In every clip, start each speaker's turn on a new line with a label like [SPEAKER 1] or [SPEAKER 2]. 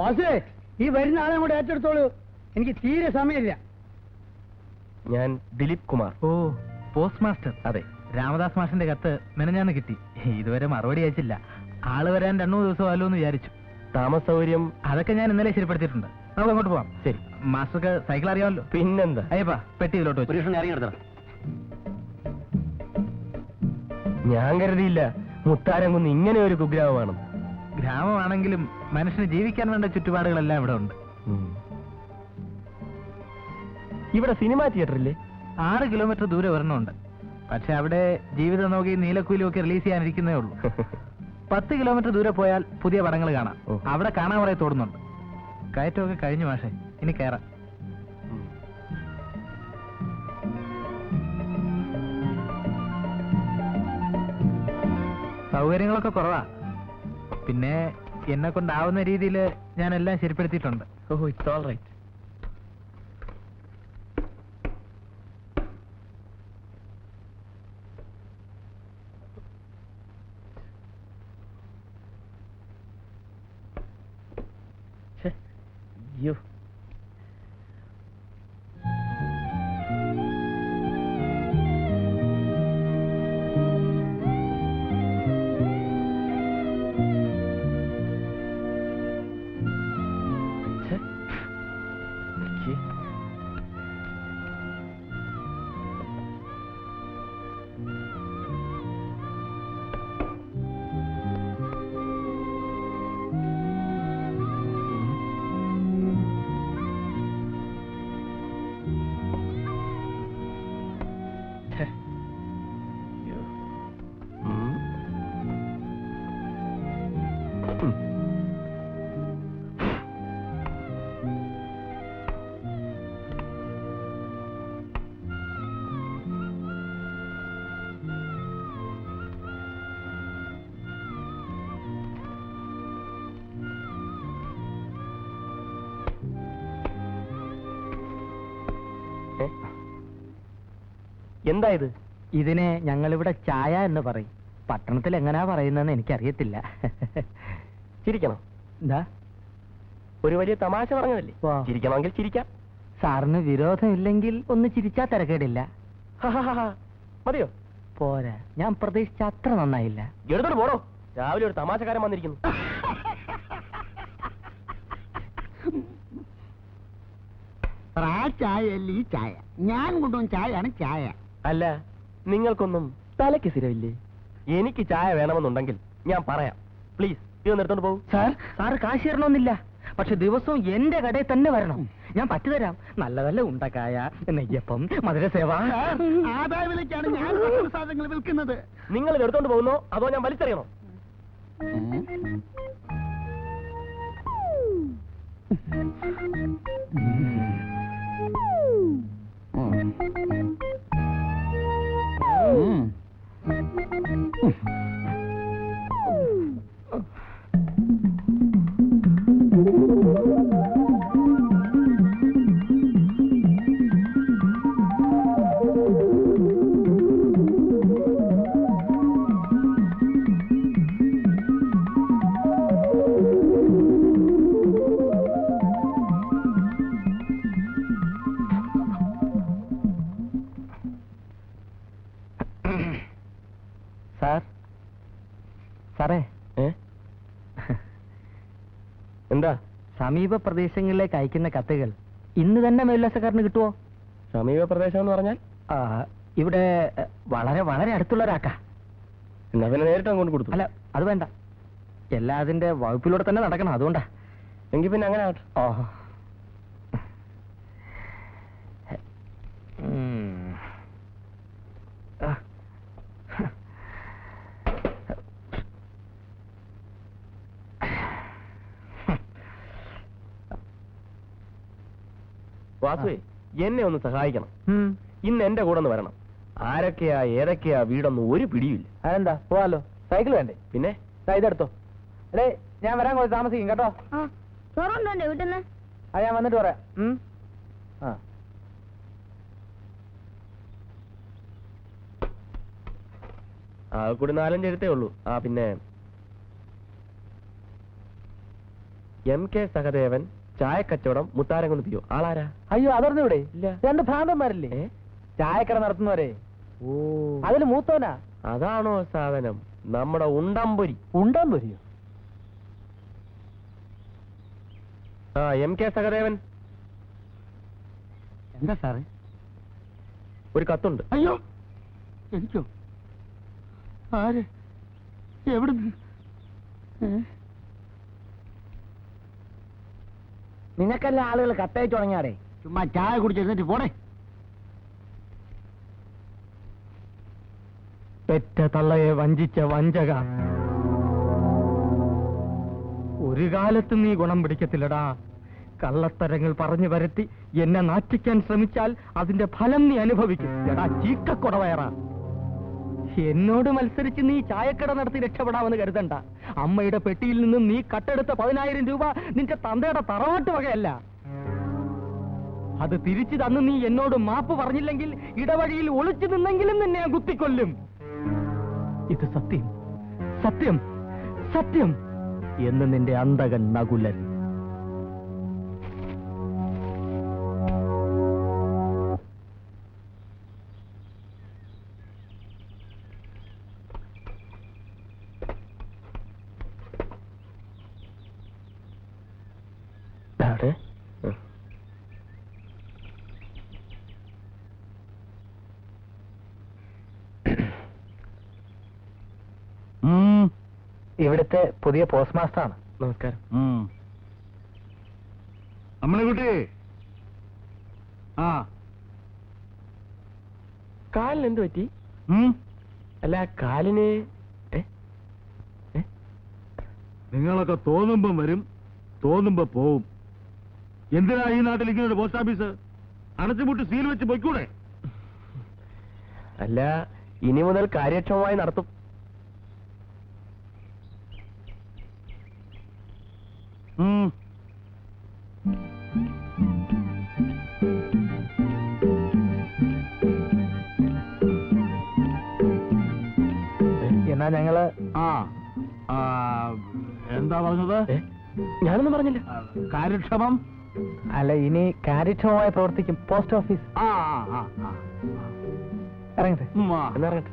[SPEAKER 1] വാസുവേ ഈ വരുന്ന ആളെ കൂടെ ഏറ്റെടുത്തോളൂ. എനിക്ക് തീരെ സമയമില്ല.
[SPEAKER 2] ഞാൻ ദിലീപ് കുമാർ.
[SPEAKER 3] ഓ പോസ്റ്റ് മാസ്റ്റർ
[SPEAKER 2] അതെ.
[SPEAKER 3] രാമദാസ് മാഷിന്റെ കത്ത് മെനഞ്ഞാന്ന് കിട്ടി. ഇതുവരെ മറുപടി അയച്ചില്ല. ആൾ വരാൻ രണ്ടു മൂന്ന് ദിവസം ആലോ എന്ന് വിചാരിച്ചു.
[SPEAKER 2] താമസ സൗകര്യം
[SPEAKER 3] അതൊക്കെ ഞാൻ ഇന്നലെ ശരിപ്പെടുത്തിയിട്ടുണ്ട്. നമുക്ക് അങ്ങോട്ട് പോവാം.
[SPEAKER 2] ശരി.
[SPEAKER 3] മാസ്റ്റർക്ക് സൈക്കിൾ അറിയാമല്ലോ.
[SPEAKER 2] പിന്നെന്താ?
[SPEAKER 3] അയ്യപ്പാ പെട്ടി ഇതിലോട്ട് വെച്ചു.
[SPEAKER 1] ഇറങ്ങി
[SPEAKER 2] ഞാൻ കരുതിയില്ല മുത്താരംകുന്ന് ഇങ്ങനെ ഒരു കുഗ്രാമമാണെന്ന്.
[SPEAKER 3] ഗ്രാമമാണെങ്കിലും മനുഷ്യന് ജീവിക്കാൻ വേണ്ട ചുറ്റുപാടുകളെല്ലാം ഇവിടെ ഉണ്ട്.
[SPEAKER 2] ഇവിടെ സിനിമാ തിയേറ്റർ ഇല്ലേ
[SPEAKER 3] ആറ് കിലോമീറ്റർ ദൂരെ ഒരെണ്ണമുണ്ട്. പക്ഷെ അവിടെ ജീവിതം നോക്കി നീലക്കുയിലും ഒക്കെ റിലീസ് ചെയ്യാനിരിക്കുന്നേ ഉള്ളൂ. പത്ത് കിലോമീറ്റർ ദൂരെ പോയാൽ പുതിയ പടങ്ങൾ കാണാം. അവിടെ കാണാൻ കുറെ തോന്നുന്നുണ്ട് കയറ്റമൊക്കെ കഴിഞ്ഞു മാഷേ ഇനി കയറാം സൗകര്യങ്ങളൊക്കെ കുറവാ. പിന്നെ എന്നെ കൊണ്ടാവുന്ന രീതിയിൽ ഞാൻ എല്ലാം ശരിപ്പെടുത്തിയിട്ടുണ്ട്
[SPEAKER 2] ഓഹോ ഇറ്റ്സ് ഓൾ റൈറ്റ് അയ്യോ എന്താ ഇത്?
[SPEAKER 3] ഇതിനെ ഞങ്ങളിവിടെ ചായ എന്ന് പറയും. പട്ടണത്തിൽ എങ്ങനാ പറയുന്നതെന്ന് എനിക്കറിയത്തില്ല.
[SPEAKER 2] ചിരിക്കണം?
[SPEAKER 3] എന്താ?
[SPEAKER 2] ഒരു വലിയ തമാശ പറഞ്ഞതല്ലേ. ചിരിക്കണമെങ്കിൽ ചിരിക്കാം.
[SPEAKER 3] സാറിന് വിരോധമില്ലെങ്കിൽ ഒന്ന് ചിരിച്ചാ തിരക്കേടില്ല.
[SPEAKER 2] ഹഹഹഹ. മതിയോ?
[SPEAKER 3] പോരാ. ഞാൻ പ്രതീക്ഷിച്ച അത്ര നന്നായില്ല.
[SPEAKER 2] എടുത്തോട്ട് പോടോ. രാവിലെ ഒരു തമാശക്കാരൻ വന്നിരിക്കുന്നു.
[SPEAKER 1] ചായ അല്ല ഈ ചായ? ഞാൻ കൊണ്ടുവന്ന ചായയാണ് ചായ.
[SPEAKER 2] അല്ല നിങ്ങൾക്കൊന്നും തലയ്ക്ക് സ്ഥിരമില്ലേ? എനിക്ക് ചായ വേണമെന്നുണ്ടെങ്കിൽ ഞാൻ പറയാം. പ്ലീസ് ഇത് നിർത്തോണ്ട് പോകും.
[SPEAKER 3] സാർ സാറ് കാശ് തരണമെന്നില്ല. പക്ഷെ ദിവസവും എന്റെ കടയിൽ തന്നെ വരണം. ഞാൻ പറ്റു തരാം. നല്ല നല്ല ഉണ്ടക്കായ നെയ്യപ്പം മധുരസേവ.
[SPEAKER 1] ആദായ വിലയ്ക്കാണ് ഞാൻ സാധനങ്ങൾ വിൽക്കുന്നത്.
[SPEAKER 2] നിങ്ങൾ ഇത് എടുത്തോണ്ട് പോകുന്നോ? അതോ ഞാൻ വലിച്ചെറിയണോ?
[SPEAKER 3] സാർ സമീപ പ്രദേശങ്ങളിലേക്ക് അയക്കുന്ന കത്തുകൾ ഇന്ന് തന്നെ മേലുല്ലാസക്കാരന് കിട്ടുമോ
[SPEAKER 2] സമീപ പ്രദേശം എന്ന് പറഞ്ഞാൽ?
[SPEAKER 3] ഇവിടെ വളരെ വളരെ അടുത്തുള്ള ഒരാക്കാ
[SPEAKER 2] എന്നാ പിന്നെ നേരിട്ട് അങ്ങോട്ട് കൊടുത്തു.
[SPEAKER 3] അല്ല അത് വേണ്ട. എല്ലാ അതിന്റെ വകുപ്പിലൂടെ തന്നെ നടക്കണം അതുകൊണ്ടാ.
[SPEAKER 2] എങ്കിൽ പിന്നെ അങ്ങനെ ആവട്ടെ.
[SPEAKER 3] ഓ
[SPEAKER 2] വാസുവേ എന്നെ ഒന്ന് സഹായിക്കണം. ഇന്ന് എന്റെ കൂടെ ഒന്ന് വരണം. ആരൊക്കെയാ ഏതൊക്കെയാ വീടൊന്നും ഒരു പിടിയില്ല
[SPEAKER 3] അതെന്താ? പോവാലോ. സൈക്കിൾ വേണ്ടേ?
[SPEAKER 2] പിന്നെ?
[SPEAKER 3] ഇതെടുത്തോ. എടേ ഞാൻ വരാൻ കുറച്ച് താമസിക്കും കേട്ടോ.
[SPEAKER 4] ചോറുണ്ടോ വീട്ടിൽ നിന്ന്
[SPEAKER 3] ആ ഞാൻ വന്നിട്ട് പറയാം? ആ.
[SPEAKER 2] ആ കൂടി നാലഞ്ച് എഴുത്തേ ഉള്ളൂ. ആ പിന്നെ. എം കെ സഹദേവൻ ചായക്കച്ചവടം മുത്താരംകുന്ന് പിയോ ആളാരാ?
[SPEAKER 3] അയ്യോ അതറിഞ്ഞൂടെ
[SPEAKER 2] ഇല്ല.
[SPEAKER 3] രണ്ട് ഭ്രാന്തന്മാരില്ലേ? ചായക്കട നടത്തുന്നവരെ.
[SPEAKER 2] ഓ.
[SPEAKER 3] അതിൽ മൂത്തോനാ
[SPEAKER 2] അതാണോ സാധനം? നമ്മുടെ ഉണ്ടംപൊരി
[SPEAKER 3] ഉണ്ടംപൊരിയോ
[SPEAKER 2] ആ എം കെ സഹദേവൻ.
[SPEAKER 1] എന്താ സാറേ?
[SPEAKER 2] ഒരു കത്തുണ്ട്.
[SPEAKER 1] അയ്യോ എനിക്കോ? ആര്? എവിടുന്ന്? ഏ?
[SPEAKER 3] നിനക്കല്ല ആളുകൾ കത്തയച്ചു തുടങ്ങിയാടേ?
[SPEAKER 1] ചുമ്മാ ചായ കുടിച്ചിരുന്നിട്ട് പോടെ.
[SPEAKER 2] പെറ്റ തള്ളയെ വഞ്ചിച്ച വഞ്ചക. ഒരു കാലത്ത് നീ ഗുണം പിടിക്കത്തില്ലടാ. കള്ളത്തരങ്ങൾ പറഞ്ഞു വരത്തി എന്നെ നാറ്റിക്കാൻ ശ്രമിച്ചാൽ അതിന്റെ ഫലം നീ അനുഭവിക്കും. എടാ ചീക്കക്കൊടവയറ. എന്നോട് മത്സരിച്ച് നീ ചായക്കട നടത്തി രക്ഷപ്പെടാമെന്ന് കരുതണ്ട. അമ്മയുടെ പെട്ടിയിൽ നിന്നും നീ കട്ടെടുത്ത പതിനായിരം രൂപ നിന്റെ തന്തയുടെ തറവാട്ട് വകയല്ല. അത് തിരിച്ചു തന്ന് നീ എന്നോട് മാപ്പ് പറഞ്ഞില്ലെങ്കിൽ ഇടവഴിയിൽ ഒളിച്ചു നിന്നെങ്കിലും നിന്നെ ഞാൻ കുത്തിക്കൊല്ലും. ഇത് സത്യം. സത്യം. സത്യം. എന്ന് നിന്റെ അന്തകൻ നകുലൻ.
[SPEAKER 3] ഇവിടുത്തെ പുതിയ പോസ്റ്റ് മാസ്റ്റർ ആണ്.
[SPEAKER 2] നമസ്കാരം.
[SPEAKER 1] നമ്മളെ കുട്ടി. ആ.
[SPEAKER 2] കാലിന് എന്ത് പറ്റി? അല്ല കാലിന്?
[SPEAKER 5] നിങ്ങളൊക്കെ തോന്നുമ്പം വരും തോന്നുമ്പോ പോവും. എന്തിനാ ഈ നാട്ടിൽ ഇങ്ങനെ പോസ്റ്റ് ഓഫീസ് അടച്ചുപൂട്ട് സീൽ വെച്ച് പൊയ്ക്കൂടെ?
[SPEAKER 2] അല്ല ഇനി മുതൽ കാര്യക്ഷമമായി നടത്തും.
[SPEAKER 3] ഞങ്ങൾ
[SPEAKER 5] ആ ആ, എന്താ പറഞ്ഞത്
[SPEAKER 2] ഏ? ഞാനൊന്നും പറഞ്ഞില്ല
[SPEAKER 5] ആ, കാര്യക്ഷമം
[SPEAKER 3] അല്ല ഇനി കാര്യക്ഷമമായി പ്രവർത്തിക്കും പോസ്റ്റ് ഓഫീസ്
[SPEAKER 5] ആ ആ, ആ, ആ.
[SPEAKER 3] ഇറങ്ങട്ടെ
[SPEAKER 5] ഉം, ആ.
[SPEAKER 2] എന്നാ ഇറങ്ങട്ടെ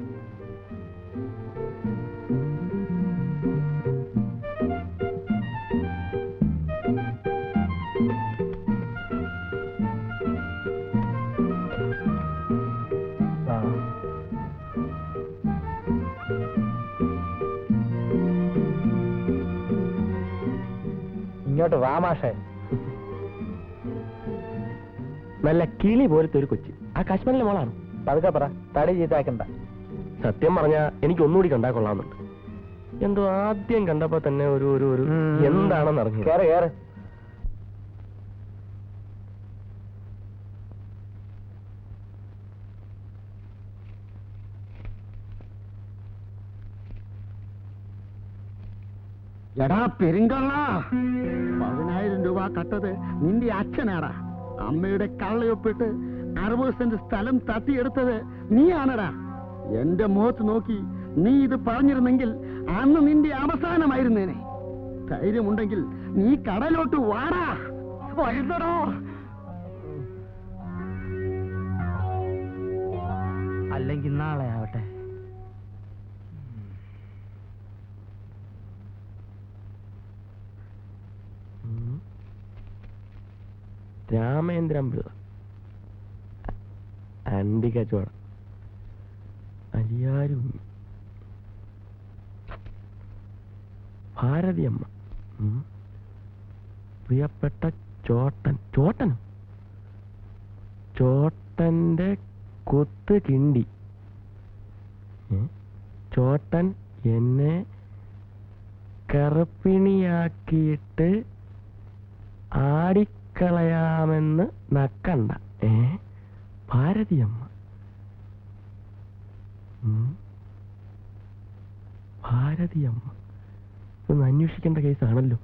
[SPEAKER 3] ഇങ്ങോട്ട് വാമാഷേ
[SPEAKER 2] നല്ല കിളി പോലത്തെ ഒരു കൊച്ചു. ആ കാശ്മീരിലെ മോളാണ്.
[SPEAKER 3] പതുക്കെ പറ തടി ചീത്താക്കണ്ട
[SPEAKER 2] സത്യം പറഞ്ഞാ എനിക്ക് ഒന്നുകൂടി കണ്ടാ കൊള്ളാമെന്നുണ്ട്. എന്തോ ആദ്യം കണ്ടപ്പോ തന്നെ ഒരു ഒരു ഒരു എന്താണെന്ന് അറിഞ്ഞു
[SPEAKER 3] കേറ് കേറ്.
[SPEAKER 1] എടാ പെരുങ്കള്ള. പതിനായിരം രൂപ കട്ടത് നിന്റെ അച്ഛനാടാ. അമ്മയുടെ കള്ളയൊപ്പിട്ട് അറുപത് സെന്റ് സ്ഥലം തട്ടിയെടുത്തത് നീയാണടാ. എന്റെ മുഖത്ത് നോക്കി നീ ഇത് പറഞ്ഞിരുന്നെങ്കിൽ അന്ന് നിന്റെ അവസാനമായിരുന്നേനെ. ധൈര്യമുണ്ടെങ്കിൽ നീ കടലോട്ട് വാടാ. വരുന്നടോ
[SPEAKER 2] അല്ലെങ്കിൽ നാളെ ആവട്ടെ. രാമേന്ദ്രൻ പിള്ള അണ്ടി കച്ചവടം. അലിയാരും. ഭാരതിയമ്മ. പ്രിയപ്പെട്ട ചോട്ടൻ. ചോട്ടൻ? ചോട്ടന്റെ കൊത്ത് കിണ്ടി? ചോട്ടൻ എന്നെ കറുപ്പിണിയാക്കിയിട്ട് ആടിക്കളയാമെന്ന് നക്കണ്ട. ഏ? ഭാരതിയമ്മ. ഭാരതിയമ്മ. ഒന്ന് അന്വേഷിക്കേണ്ട കേസാണല്ലോ.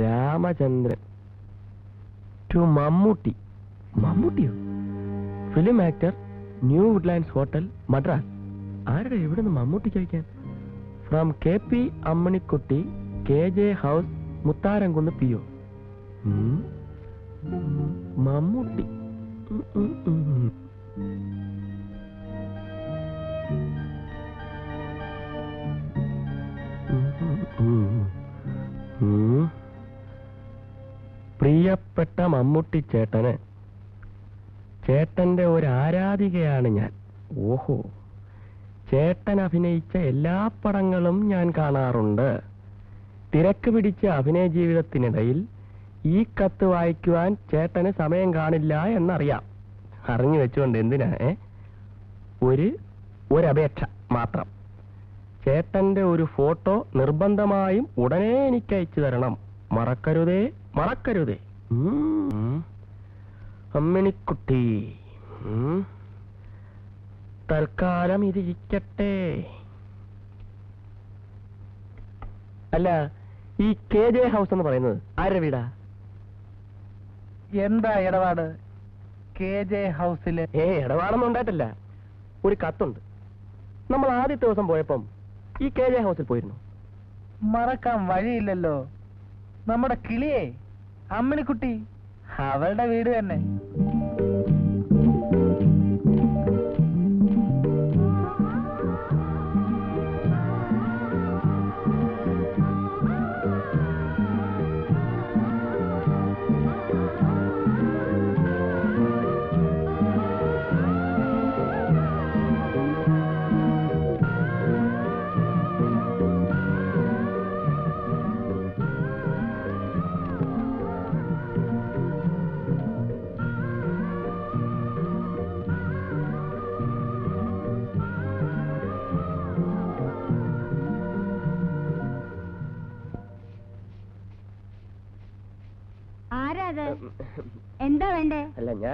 [SPEAKER 2] Ramachandran to Mammootty. മമ്മൂട്ടിയോ? Film actor new Woodlands hotel Madras. ആരുടെ? എവിടെ നിന്ന് മമ്മൂട്ടിക്ക് അയക്കാൻ from K P Ammanikutty K J house Mutharamkunnu P O ഉം. ഉം. മമ്മൂട്ടി. പ്രിയപ്പെട്ട മമ്മൂട്ടി ചേട്ടന്. ചേട്ടന്റെ ഒരു ആരാധികയാണ് ഞാൻ. ഓഹോ. ചേട്ടൻ അഭിനയിച്ച എല്ലാ പടങ്ങളും ഞാൻ കാണാറുണ്ട്. തിരക്ക് പിടിച്ച അഭിനയ ജീവിതത്തിനിടയിൽ ഈ കത്ത് വായിക്കുവാൻ ചേട്ടന് സമയം കാണില്ല എന്നറിയാം. അറിഞ്ഞു വെച്ചുകൊണ്ട് എന്തിനാ ഒരു ഒരപേക്ഷ മാത്രം. ചേട്ടന്റെ ഒരു ഫോട്ടോ നിർബന്ധമായും ഉടനെ എനിക്ക് അയച്ചു തരണം. മറക്കരുതേ മറക്കരുതേ. അമ്മിണിക്കുട്ടി. തൽക്കാലം ഇരിക്കട്ടെ. അല്ല ഈ കെ ജെ ഹൗസ് എന്ന് പറയുന്നത് ആരുടെ വീടാ?
[SPEAKER 3] എന്താ ഇടപാട്? കെ ജെ ഹൗസിൽ
[SPEAKER 2] ഏ ഇടപാടൊന്നും ഉണ്ടായിട്ടില്ല. ഒരു കത്തുണ്ട്. നമ്മൾ ആദ്യത്തെ ദിവസം പോയപ്പം ഈ കെ ജെ ഹൗസിൽ പോയിരുന്നു.
[SPEAKER 3] മറക്കാൻ വഴിയില്ലല്ലോ. നമ്മുടെ കിളിയെ അമ്മിണിക്കുട്ടി അവളുടെ വീട് തന്നെ.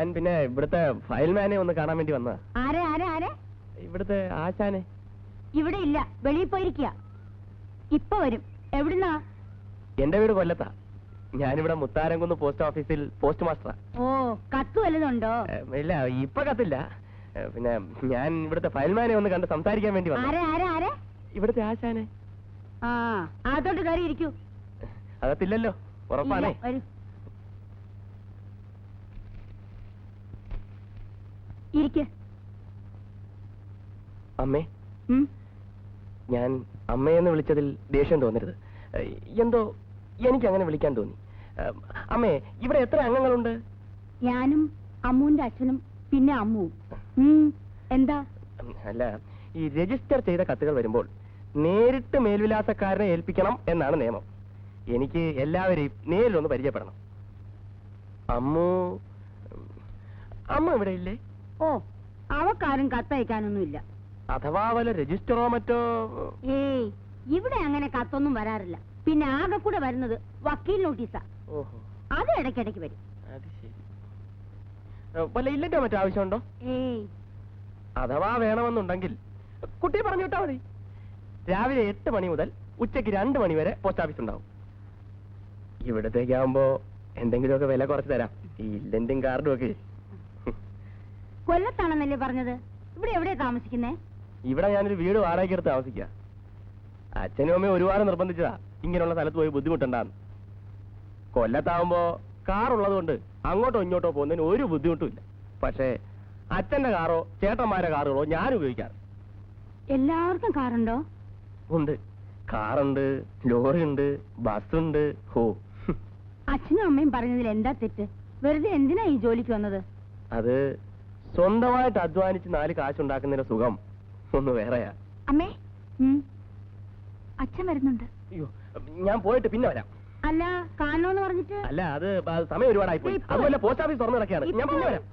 [SPEAKER 2] ഞാൻ പിന്നെ ഇവിടുത്തെ ഫയൽമാനെ ഒന്ന് കാണാൻ വേണ്ടി വന്നതാ.
[SPEAKER 4] ആരെ ആരെ ആരെ?
[SPEAKER 2] ഇവിടുത്തെ ആശാനെ.
[SPEAKER 4] ഇവിടെ ഇല്ല. വെളിയിൽ പോയിരിക്കുക ഇപ്പൊ വരും. എവിടുന്നാ?
[SPEAKER 2] എന്റെ വീട് കൊല്ലത്താ. ഞാനിവിടെ മുത്താരംകുന്ന് പോസ്റ്റ് ഓഫീസിൽ പോസ്റ്റ് മാസ്റ്ററാ.
[SPEAKER 4] ഓ കത്ത് വല്ലതുണ്ടോ?
[SPEAKER 2] ഇല്ല ഇപ്പൊ കത്തില്ല. പിന്നെ ഞാൻ ഇവിടുത്തെ ഫയൽമാനെ ഒന്ന് കണ്ട് സംസാരിക്കാൻ വേണ്ടി വന്നു
[SPEAKER 4] ആരെ ആരെ ആരെ?
[SPEAKER 2] ഇവിടുത്തെ ആശാനെ.
[SPEAKER 4] ആ അകത്തോട്ട് കയറി ഇരിക്കൂ
[SPEAKER 2] അകത്തില്ലല്ലോ. ഉറപ്പാണേ
[SPEAKER 4] ഇല്ല, വരൂ ഇരിക്ക്.
[SPEAKER 2] അമ്മേ. ഞാൻ അമ്മയെന്ന് വിളിച്ചതിൽ ദേഷ്യം തോന്നരുത്. എന്തോ എനിക്ക് അങ്ങനെ വിളിക്കാൻ തോന്നി. അമ്മേ ഇവിടെ എത്ര അംഗങ്ങളുണ്ട്?
[SPEAKER 4] ഞാനും അമ്മുവിന്റെ അച്ഛനും പിന്നെ അമ്മുവും. എന്താ?
[SPEAKER 2] അല്ല ഈ രജിസ്റ്റർ ചെയ്ത കത്തുകൾ വരുമ്പോൾ നേരിട്ട് മേൽവിലാസക്കാരനെ ഏൽപ്പിക്കണം എന്നാണ് നിയമം. എനിക്ക് എല്ലാവരെയും നേരിലൊന്ന് പരിചയപ്പെടണം. അമ്മു അമ്മ ഇവിടെ ഇല്ലേ?
[SPEAKER 4] ഓ അവക്കാരും കത്തയക്കാനൊന്നുമില്ല.
[SPEAKER 2] അഥവാ വല്ല രജിസ്റ്ററോ മറ്റോ
[SPEAKER 4] ഏയ് ഇവിടെ അങ്ങനെ കത്തൊന്നും വരാറില്ല. പിന്നെ ആകെ കൂടെ വരുന്നത് വക്കീൽ നോട്ടീസാ.
[SPEAKER 2] ഓഹോ.
[SPEAKER 4] അത് ഇടയ്ക്കിടയ്ക്ക് വരും.
[SPEAKER 2] അത് ശരി. ഏ, വല്ല ഇല്ലറ്റോ മറ്റോ ആവശ്യമുണ്ടോ?
[SPEAKER 4] ഏയ്.
[SPEAKER 2] അഥവാ വേണമെന്നുണ്ടെങ്കിൽ കുട്ടി പറഞ്ഞു വിട്ടാ മതി. രാവിലെ എട്ട് മണി മുതൽ ഉച്ചയ്ക്ക് രണ്ട് മണി വരെ പോസ്റ്റ് ഓഫീസ് ഉണ്ടാവും. ഇവിടത്തേക്കാവുമ്പോ എന്തെങ്കിലുമൊക്കെ വില കുറച്ച് തരാം. ഈ ഇല്ലന്റും കാർഡും ഒക്കെ.
[SPEAKER 4] കൊല്ലത്താണെന്നല്ലേ പറഞ്ഞത്? ഇവിടെ എവിടെയാ താമസിക്കുന്നേ?
[SPEAKER 2] ഇവിടെ ഞാനൊരു വീട് വാടകയ്ക്കെടുത്ത് താമസിക്കാം. താമസിക്കുക അച്ഛനും അമ്മയും ഒരുപാട് നിർബന്ധിച്ചതാ. ഇങ്ങനെയുള്ള സ്ഥലത്ത് പോയി ബുദ്ധിമുട്ടുണ്ടാന്ന്. കൊല്ലത്താവുമ്പോ കാറുള്ളത് കൊണ്ട് അങ്ങോട്ടോ ഇങ്ങോട്ടോ പോകുന്നതിന് ഒരു ബുദ്ധിമുട്ടും ഇല്ല. പക്ഷേ അച്ഛന്റെ കാറോ ചേട്ടന്മാരുടെ കാറുകളോ ഞാൻ ഉപയോഗിക്കാറ്.
[SPEAKER 4] എല്ലാവർക്കും കാറുണ്ടോ?
[SPEAKER 2] ഉണ്ട്. കാറുണ്ട് ലോറി ഉണ്ട് ബസ്സുണ്ട്. ഹോ.
[SPEAKER 4] അച്ഛനും അമ്മയും പറഞ്ഞതിൽ എന്താ തെറ്റ്? വെറുതെ എന്തിനാ ഈ ജോലിക്ക് വന്നത്?
[SPEAKER 2] അത് സ്വന്തമായിട്ട് അധ്വാനിച്ച് നാല് കാശുണ്ടാക്കുന്നതിന്റെ സുഖം. ഒന്ന് വേറെയാ.
[SPEAKER 4] അമ്മേ അച്ഛൻ വരുന്നുണ്ട്.
[SPEAKER 2] അയ്യോ ഞാൻ പോയിട്ട് പിന്നെ വരാം.
[SPEAKER 4] അല്ല കാണണോന്ന് പറഞ്ഞിട്ട്
[SPEAKER 2] അല്ല അത് സമയം ഒരുപാടായി പോയി അതുപോലെ പോസ്റ്റ് ഓഫീസ് തുറന്നു കിടക്കുകയാണ് ഞാൻ പിന്നെ വരാം.